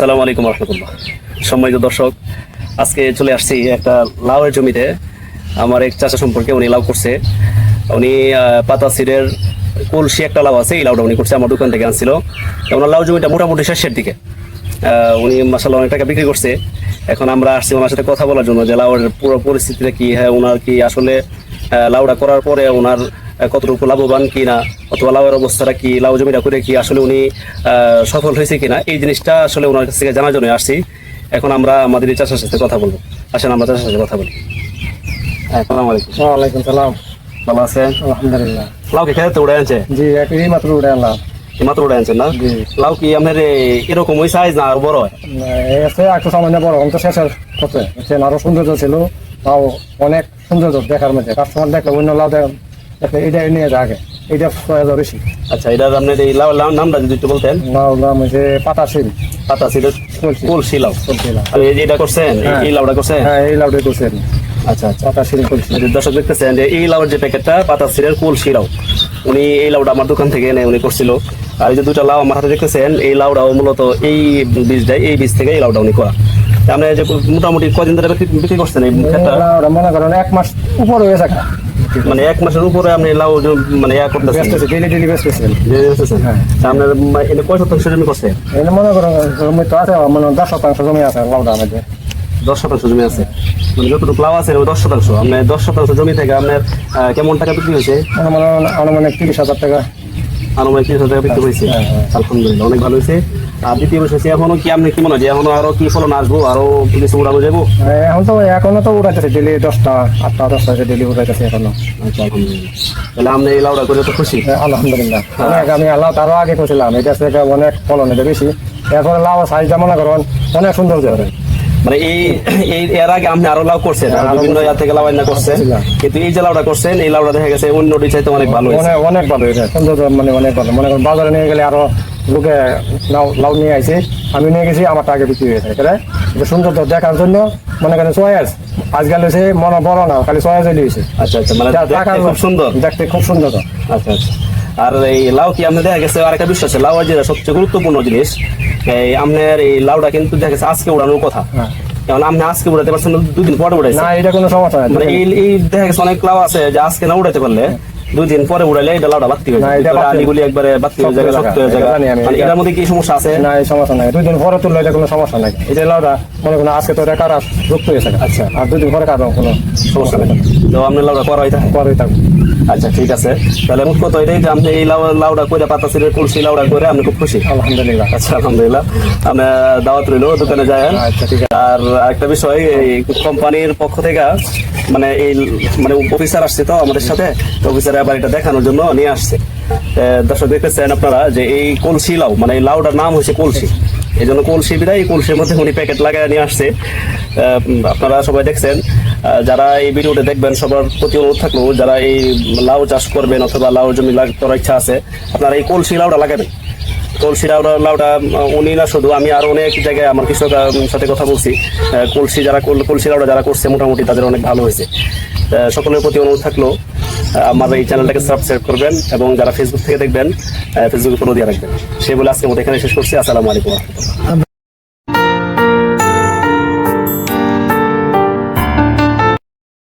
আসসালামু আলাইকুম রহমতুল্লাহ। সম্মানিত দর্শক, আজকে চলে আসছি একটা লাউয়ের জমিতে। আমার এক চাচা সম্পর্কে উনি লাউ করছে। উনি পাতা সিডের কলসি একটা লাউ আছে, এই লাউটা উনি করছে, আমার দোকান থেকে আনছিল। ওনার লাউ জমিটা মোটামুটি শেষের দিকে। উনি মাসাল্লাহ অনেক টাকা বিক্রি করছে। এখন আমরা আসছি ওনার সাথে কথা বলার জন্য যে লাউয়ের পুরো পরিস্থিতিটা কি হ্যাঁ ওনার কি আসলে লাউটা করার পরে ওনার কতটুকু লাভবান কি না অথবা লাউয়ের অবস্থাটা কি লাউ জমিটা করে কি আসলে উনি সফল হয়েছে কিনা এই জিনিসটা আসলে ওনার কাছ থেকে জানার জন্য আসছি। এখন আমরা আমাদের এই চাষার সাথে কথা বলব। আসেন আমরা চাষার সাথে কথা বলি। হ্যাঁ আসসালামু আলাইকুম। ওয়ালাইকুম সালাম। ভালো আছেন? আলহামদুলিল্লাহ। লাউ কি খেতে উড়ে আনছে? জি একই মাত্র আনলাম। মাত্র উড়ে আনছেন না? লাউ কি আপনার এরকম ওই সাইজ না আর বড় হয়? আছে একটু সামান্য বড় এখন তো শেষের হচ্ছে আরও সৌন্দর্য ছিল তাও অনেক সৌন্দর্য দেখার মধ্যে। কাস্টমার দেখলে অন্য লাউ দেখলে এটা নিয়ে যায় আগে। এটা বেশি। আচ্ছা আপনার এই লাউ লাউ নামটা যদি একটু বলতেন। লাউ নাম হচ্ছে ছিল কলসি। লাউ। আর এই যে এটা করছেন এই- হ্যাঁ। লাউটা করছেন? হ্যাঁ এই লাউটাই করছেন। আচ্ছা আচ্ছা। পাতা কলসি দর্শক দেখতেছেন যে এই লাউর যে প্যাকেটটা পাতা কলসি লাউ উনি এই লাউটা আমার দোকান থেকে এনে উনি করছিল। আর এই যে দুটো লাউ আমার হাতে দেখতেছেন এই লাউটাও মূলত এই বীজটা এই বীজ থেকে এই লাউটা উনি করা। আপনি যে মোটামুটি কদিন ধরে বিক্রি বিক্রি করছেন এই ক্ষেতটা? মনে করেন এক মাস উপর হয়ে থাকে মানে এক মাসের উপরে আপনি লাউ মানে ইয়া করতেছেন। ডেলি ডেলি বেচতেছেন। হ্যাঁ। তা আপনার এনে কয় শতাংশ জমি করছেন এনে মনে করেন জমি তো আছে মানে দশ শতাংশ জমি আছে লাউটা আমাদের দশ শতাংশ জমি আছে। মানে যতটুকু লাভ আছে দশ শতাংশ। আপনার দশ শতাংশ জমি থেকে আপনার কেমন টাকা বিক্রি হয়েছে? আনুমানিক তিরিশ হাজার টাকা। আনুমানিক তিরিশ হাজার টাকা বিক্রি হয়েছে। হ্যাঁ, হ্যাঁ। আলহামদুলিল্লাহ অনেক ভালো হয়েছে। আর দ্বিতীয় হচ্ছে এখনও কি আপনি কি মনে হয় যে এখনও আরও কি ফলন আসব? আরও কিছু উড়ানো যাব? এখন তো এখনও তো উড়াইতেছে ডেলি দশটা আটটা দশটা ডেলি উড়াইতেছে এখনও। আচ্ছা তাহলে আপনি এই লাউডা করে তো খুশি? আলহামদুলিল্লাহ। অনেক আমি আল্লাহ তারও আগে করছিলাম এটা থেকে অনেক ফলন এটা বেশি। এরপরে লাউ সাইজটা মনে করেন অনেক সুন্দর মানে এই এই এর আগে আপনি আরও লাউ করছেন বিভিন্ন। ইয়া থেকে লাউ না করছেন কিন্তু এই যে লাউটা করছেন এই লাউটা দেখা গেছে অন্য চাইতে অনেক ভালো অনেক ভালো এটা মানে অনেক ভালো। মনে করেন বাজারে নিয়ে গেলে আরও লোকে লাউ লাউ নিয়ে আইছে আমি নিয়ে গেছি আমার আগে বিক্রি হয়েছে এটা সুন্দর দেখার জন্য মনে করেন চয়েস আজকাল হয়েছে মনে বড় না খালি চয়েস হয়েছে আচ্ছা আচ্ছা মানে দেখতে খুব সুন্দর। দেখতে খুব সুন্দর। আচ্ছা আচ্ছা। আর এই লাউ কি আপনি দেখা গেছে আরেকটা বিশ্বাস লাউ যেটা সবচেয়ে গুরুত্বপূর্ণ জিনিস এই আপনার এই লাউটা কিন্তু দেখা গেছে আজকে উড়ানোর কথা। কারণ আপনি আজকে উড়াতে পারছেন দুদিন পরে উড়াইছেন। না এটা কোনো সমস্যা মানে এই এই দেখা গেছে অনেক লাউ আছে যে আজকে না উড়াতে পারলে দুই দিন পরে উড়াইলে এটা লাউটা বাড়তি হয়ে যায়। এটা আলিগুলি একবারে হয়ে যায় শক্ত হয়ে যায়। এটা আমি, মানে এটা- এটার মধ্যে কি সমস্যা আছে? না এই সমস্যা নাই। দুই দিন পরে তুললে এটা কোনো সমস্যা নাই। এই যে লাউটা মনে করেন আজকে তো এটা কারা হয়েছে আচ্ছা। আর দুদিন পরে কারও কোনো সমস্যা নেই। তো আপনি করা হয়? থাকবে আচ্ছা ঠিক আছে। তাহলে মুখ কথা এটাই যে আপনি এই লাউ লাউটা করে পাতা ছিঁড়ে কুলসি লাউটা করে আপনি খুব খুশি। আলহামদুলিল্লাহ। আচ্ছা আলহামদুলিল্লাহ। আমরা দাওয়াত রইল দোকানে যায় আচ্ছা ঠিক আছে। আর একটা বিষয় এই কোম্পানির পক্ষ থেকে মানে এই মানে অফিসার আসছে তো আমাদের সাথে অফিসার আবার এটা দেখানোর জন্য নিয়ে আসছে। দর্শক দেখতেছেন আপনারা যে এই কলসি লাউ মানে এই লাউটার নাম হচ্ছে কলসি। এই জন্য কলসি বিদায় এই কলসির মধ্যে উনি প্যাকেট লাগায় নিয়ে আসছে। আপনারা সবাই দেখছেন যারা এই ভিডিওটা দেখবেন সবার প্রতি অনুরোধ থাকল যারা এই লাউ চাষ করবেন অথবা লাউ জমি করার ইচ্ছা আছে আপনারা এই কলসি লাউটা লাগাবেন। কলসি লাউটা লাউটা উনি না শুধু আমি আর অনেক জায়গায় আমার কৃষক সাথে কথা বলছি। কলসি যারা কল- কলসি লাউটা যারা করছে মোটামুটি তাদের অনেক ভালো হয়েছে। সকলের প্রতি অনুরোধ থাকল। আহ, আমার এই চ্যানেলটাকে সাবস্ক্রাইব করবেন এবং যারা ফেসবুক থেকে দেখবেন ফেসবুকে ফলো দিয়ে রাখবেন। সেই বলে আজকে মতো এখানে শেষ করছি। আসসালামু আলাইকুম।